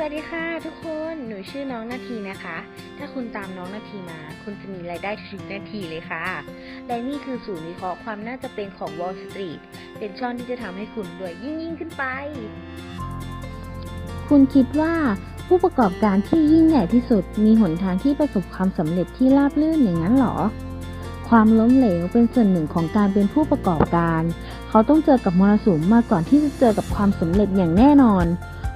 สวัสดีค่ะทุกคน หนูชื่อน้องนาทีนะคะ ถ้าคุณตามน้องนาทีมา คุณจะมีรายได้ทุกนาทีเลยค่ะ และนี่คือศูนย์วิเคราะห์ความน่าจะเป็นของ Wall Street เป็นช่องที่จะทำให้คุณรวยยิ่งยิ่งขึ้นไป คุณคิดว่าผู้ประกอบการที่ยิ่งใหญ่ที่สุด มีหนทางที่ประสบความสำเร็จที่ราบรื่นอย่างนั้นหรอ ความล้มเหลวเป็นส่วนหนึ่งของการเป็นผู้ประกอบการ เขาต้องเจอกับมรสุมมาก่อนที่จะเจอกับความสำเร็จอย่างแน่นอน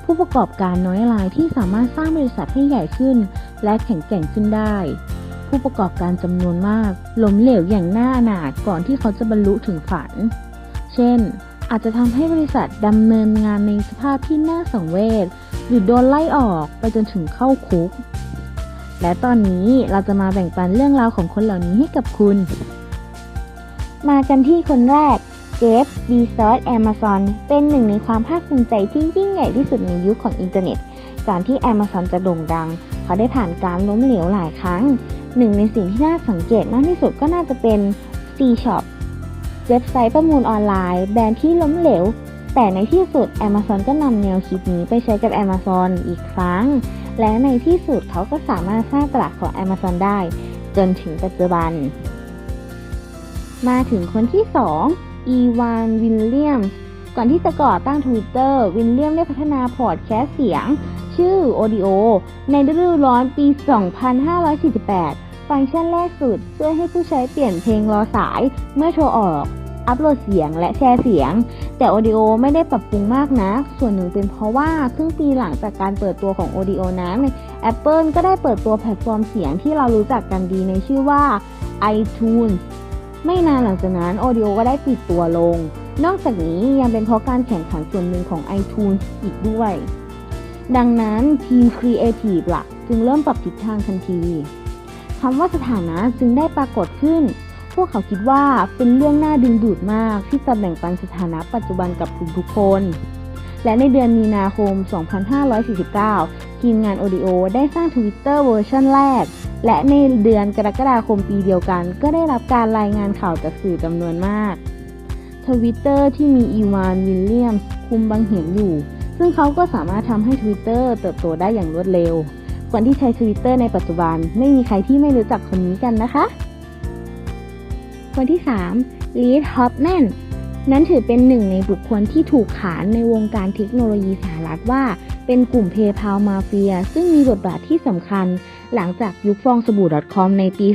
ผู้ประกอบการน้อยรายที่สามารถสร้างบริษัทให้ใหญ่ขึ้น และแข็งแกร่งขึ้นได้ ผู้ประกอบการจำนวนมากล้มเหลวอย่างน่าอนาถก่อนที่เขาจะบรรลุถึงฝัน เช่น อาจจะทำให้บริษัทดำเนินงานในสภาพที่น่าสังเวชหรือโดนไล่ออกไปจนถึงเข้าคุก และตอนนี้เราจะมาแบ่งปันเรื่องราวของคนเหล่านี้ให้กับคุณ มากันที่คนแรก เจฟบีซอสแอมซอนเป็นหนึ่งในความภาคภูมิใจที่ยิ่งใหญ่ที่สุดในยุคของอินเทอร์เน็ตการที่ Amazon จะโด่งดัง เขาได้ผ่านการล้มเหลวหลายครั้ง หนึ่งในสิ่งที่น่าสังเกตมากที่สุดก็น่าจะเป็น C-Shop เว็บไซต์ประมูลออนไลน์ แบรนด์ที่ล้มเหลว แต่ในที่สุด Amazon ก็นำแนวคิดนี้ไปใช้กับ Amazon อีกครั้ง และในที่สุดเขาก็สามารถสร้างตลาดของ Amazon ได้ จนถึงปัจจุบัน มาถึงคนที่ 2 อีวานวิลเลียมส์ก่อนที่จะก่อตั้ง Twitter วิลเลียมได้พัฒนาพอดแคสต์เสียง ชื่อ Audio ในฤดูร้อนปี 2548 ฟังก์ชันแรกสุดช่วยให้ผู้ใช้เปลี่ยนเพลงรอสายเมื่อโทรออก อัปโหลดเสียงและแชร์เสียง แต่ Audio ไม่ได้ปรับปรุงมากนะ ส่วนหนึ่งเป็นเพราะว่าครึ่งปีหลังจากการเปิดตัวของ Audio นั้น Apple ก็ได้เปิดตัวแพลตฟอร์มเสียงที่เรารู้จักกันดีในชื่อว่า iTunes ไม่นานหลังจากนั้น Audio ก็ได้ปิดตัวลง นอกจากนี้ยังเป็นเพราะการแข่งขันส่วนหนึ่งของ iTunes อีกด้วย ดังนั้นทีม Creative ล่ะจึงเริ่มปรับทิศทางทันทีคำว่าสถานะจึงได้ปรากฏขึ้น พวกเขาคิดว่าเป็นเรื่องน่าดึงดูดมากที่จะแบ่งปันสถานะปัจจุบันกับทุกๆคน และในเดือนมีนาคม 2549 ทีมงาน Audio ได้สร้าง Twitter เวอร์ชันแรก และในเดือนกรกฎาคมปีเดียวกัน ก็ได้รับการรายงานข่าวจากสื่อจำนวนมากทวิตเตอร์ที่มีอีวานวิลเลียมส์คุมบังเหียนอยู่ ซึ่งเขาก็สามารถทำให้ Twitter เติบโตได้อย่างรวดเร็ว คนที่ใช้ Twitter ในปัจจุบันไม่มีใครที่ไม่รู้จักคนนี้กันนะคะ คนที่3ลีดฮอปแมน นั้นถือเป็นหนึ่งในบุคคลที่ถูกขานในวงการเทคโนโลยีสหรัฐว่า เป็นกลุ่มเพย์พามาเฟียซึ่งมีบทบาทที่สำคัญ หลังจากยุคฟองสบู่ .com ในปี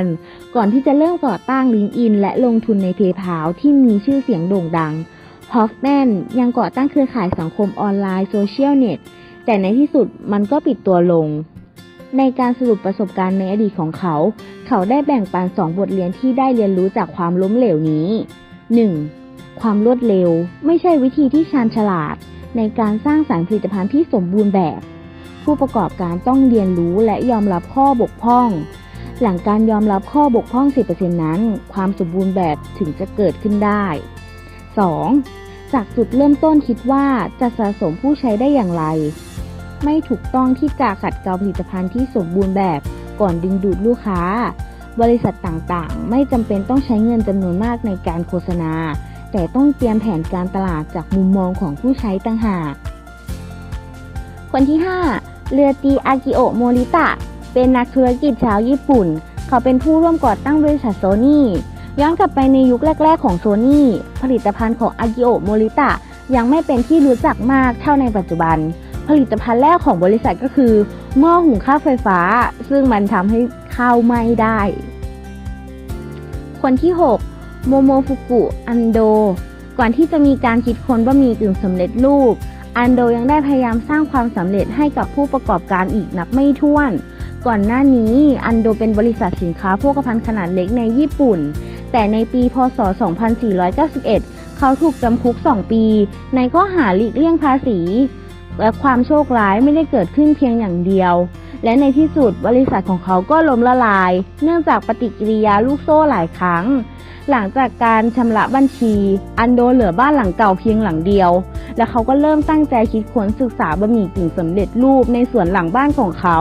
2000 ก่อนที่จะเริ่มก่อตั้ง LinkedIn และลงทุนใน PayPal ที่มีชื่อเสียงโด่งดังฮอฟแมนยังก่อตั้งเครือข่ายสังคมออนไลน์โซเชียลเน็ตแต่ในที่สุดมันก็ปิดตัวลง ในการสรุปประสบการณ์ในอดีตของเขา เขาได้แบ่งปัน 2 บทเรียนที่ได้เรียนรู้จากความล้มเหลวนี้ 1. ความรวดเร็ว ไม่ใช่วิธีที่ชาญฉลาด ในการสร้างสารผลิตภัณฑ์ที่สมบูรณ์แบบ ผู้ประกอบการต้องเรียนรู้และยอมรับข้อบกพร่อง หลังการยอมรับข้อบกพร่อง 10%นั้น ความสมบูรณ์แบบถึงจะเกิดขึ้นได้ 2. จากจุดเริ่มต้นคิดว่าจะสะสมผู้ใช้ได้อย่างไร ไม่ถูกต้องที่จะขัดเกลาผลิตภัณฑ์ที่สมบูรณ์แบบก่อนดึงดูดลูกค้า บริษัทต่างๆ ไม่จำเป็นต้องใช้เงินจำนวนมากในการโฆษณา แต่ต้องเตรียมแผนการตลาดจากมุมมองของผู้ใช้ต่างหาก คนที่ 5 เรือตีอากิโอะโมริตะ เป็นนักธุรกิจชาวญี่ปุ่น เขาเป็นผู้ร่วมก่อตั้งบริษัทโซนี่ย้อนกลับไปในยุคแรก ๆ ของโซนี่ผลิตภัณฑ์ของอากิโอะโมริตะยังไม่เป็นที่รู้จักมากเท่าในปัจจุบัน ผลิตภัณฑ์แรกของบริษัทก็คือหม้อหุงข้าวไฟฟ้า ซึ่งมันทำให้ข้าวไหม้ได้ คนที่ 6 โมโมฟุกุอันโด ก่อนที่จะมีการคิดค้นบะหมี่กึ่งสำเร็จรูป อันโดยังได้พยายามสร้างความสำเร็จให้กับผู้ประกอบการอีกนับไม่ถ้วน ก่อนหน้านี้อันโดเป็นบริษัทสินค้าโภคภัณฑ์ขนาดเล็กในญี่ปุ่น แต่ในปีพศ 2491 เขาถูกจำคุก 2 ปี ในข้อหาหลีกเลี่ยงภาษี และความโชคร้ายไม่ได้เกิดขึ้นเพียงอย่างเดียว และในที่สุดบริษัทของเขาก็ล้มละลาย เนื่องจากปฏิกิริยาลูกโซ่หลายครั้ง หลังจากการชำระบัญชี อันโดเหลือบ้านหลังเก่าเพียงหลังเดียว และเขาก็เริ่มตั้งใจคิดค้นศึกษาบะหมี่กึ่งสำเร็จรูปในส่วนหลังบ้านของเขา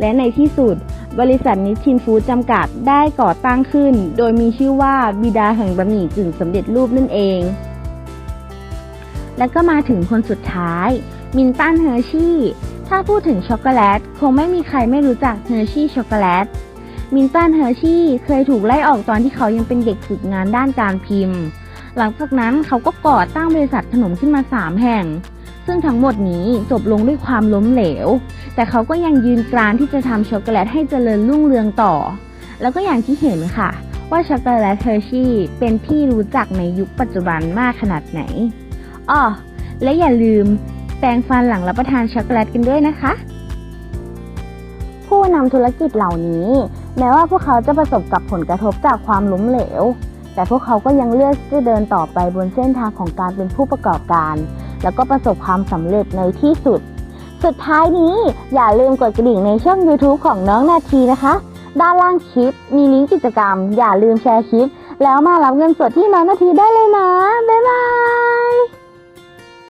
และในที่สุด บริษัทนิชชินฟู้ดจำกัดได้ก่อตั้งขึ้น โดยมีชื่อว่าบิดาแห่งบะหมี่กึ่งสำเร็จรูปนั่นเอง และก็มาถึงคนสุดท้าย มินตันเฮอร์ชี่ ถ้าพูดถึงช็อกโกแลต คงไม่มีใครไม่รู้จักเฮอร์ชี่ช็อกโกแลต มินตันเฮอร์ชี่เคยถูกไล่ออกตอนที่เขายังเป็นเด็กฝึกงานด้านการพิมพ์ หลังจากนั้นเขาก็ก่อตั้งบริษัทขนมขึ้นมา 3 แห่ง ซึ่งทั้งหมดนี้จบลงด้วยความล้มเหลว แต่เขาก็ยังยืนกรานที่จะทำช็อกโกแลตให้เจริญรุ่งเรืองต่อ แล้วก็อย่างที่เห็นค่ะ ว่าช็อกโกแลตเฮอร์ชี่เป็นที่รู้จักในยุคปัจจุบันมากขนาดไหนอ้อและอย่าลืม ปรงฟันหลังรับประทานช็อกโกแลตกันด้วยนะคะ ผู้นำธุรกิจเหล่านี้ แม้ว่าพวกเขาจะประสบกับผลกระทบจากความล้มเหลว แต่พวกเขาก็ยังเลือกที่จะเดินต่อไปบนเส้นทางของการเป็นผู้ประกอบการ แล้วก็ประสบความสำเร็จในที่สุด สุดท้ายนี้อย่าลืมกดกระดิ่งในช่อง YouTube ของน้องนาทีนะคะ ด้านล่างคลิปมีลิงก์กิจกรรม อย่าลืมแชร์คลิป แล้วมารับเงินสดที่น้องนาทีได้เลยนะ บ๊ายบาย